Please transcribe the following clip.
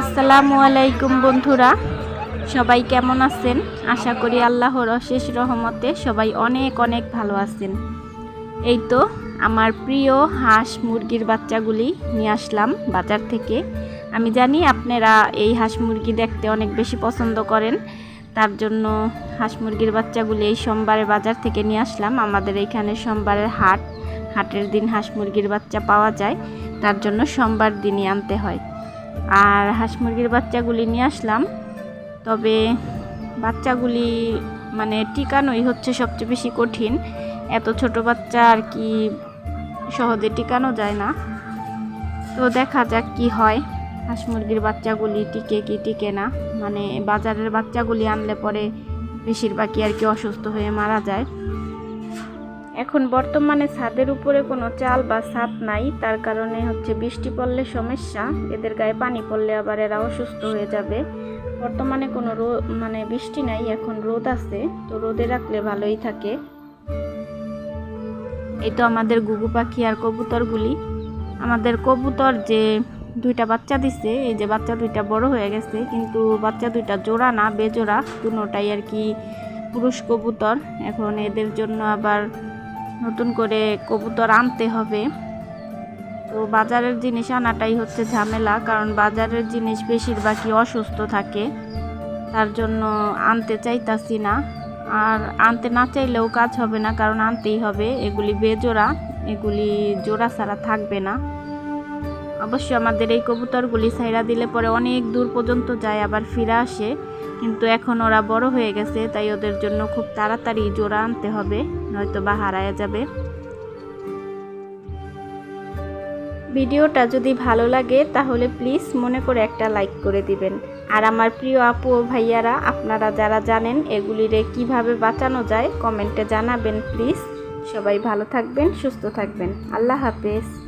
আসসালামু আলাইকুম বন্ধুরা, সবাই কেমন আছেন? আশা করি আল্লাহর অশেষ রহমতে সবাই অনেক অনেক ভালো আছেন। এই তো আমার প্রিয় হাঁস মুরগির বাচ্চাগুলি নিয়ে আসলাম বাজার থেকে। আমি জানি আপনারা এই হাঁস মুরগি দেখতে অনেক বেশি পছন্দ করেন। তার জন্য হাঁস মুরগির বাচ্চাগুলি এই সোমবারে বাজার থেকে নিয়ে আসলাম। আমাদের এইখানে সোমবারের হাট, হাটের দিন হাঁস মুরগির বাচ্চা পাওয়া যায়। তার জন্য সোমবার দিনই আনতে হয়। আর হাঁস মুরগির বাচ্চাগুলি নিয়ে আসলাম। তবে বাচ্চাগুলি মানে টিকানোই হচ্ছে সবচেয়ে বেশি কঠিন। এত ছোট বাচ্চা আর কি সহজে টিকানো যায় না। তো দেখা যাক কি হয়। হাঁস মুরগির বাচ্চাগুলি টিকে কি টিকে না? মানে বাজারের বাচ্চাগুলি আনলে পরে বেশিরভাগই আর কি অসুস্থ হয়ে মারা যায়। এখন বর্তমানে ছাদের উপরে কোনো চাল বা ছাদ নাই, তার কারণে হচ্ছে বৃষ্টি পড়লে সমস্যা, এদের গায়ে পানি পড়লে আবার এরা অসুস্থ হয়ে যাবে। বর্তমানে কোনো রো মানে বৃষ্টি নাই, এখন রোদ আছে, তো রোদে রাখলে ভালোই থাকে। এই তো আমাদের গুগু পাখি আর কবুতরগুলি। আমাদের কবুতর যে দুইটা বাচ্চা দিছে, এই যে বাচ্চা দুইটা বড় হয়ে গেছে, কিন্তু বাচ্চা দুইটা জোড়া না, বেজোড়া দুটাই আর কি পুরুষ কবুতর। এখন এদের জন্য আবার নতুন করে কবুতর আনতে হবে। তো বাজারের জিনিস আনাটাই হচ্ছে ঝামেলা, কারণ বাজারের জিনিস বেশিরভাগই অসুস্থ থাকে। তার জন্য আনতে চাইতাছি না। আর আনতে না চাইলেও কাজ হবে না, কারণ আনতেই হবে। এগুলি বেজোড়া, এগুলি জোড়া ছাড়া থাকবে না। অবশ্য আমাদের এই কবুতরগুলি ছাইরা দিলে পরে অনেক দূর পর্যন্ত যায়, আবার ফিরে আসে। কিন্তু এখন ওরা বড় হয়ে গেছে, তাই ওদের জন্য খুব তাড়াতাড়ি জোড়া আনতে হবে, নয়তো বা হারায় যাবে। ভিডিওটা যদি ভালো লাগে, তাহলে প্লিজ মনে করে একটা লাইক করে দিবেন। আর আমার প্রিয় আপু ও ভাইয়ারা, আপনারা যারা জানেন এগুলিরে কীভাবে বাঁচানো যায়, কমেন্টে জানাবেন প্লিজ। সবাই ভালো থাকবেন, সুস্থ থাকবেন। আল্লাহ হাফেজ।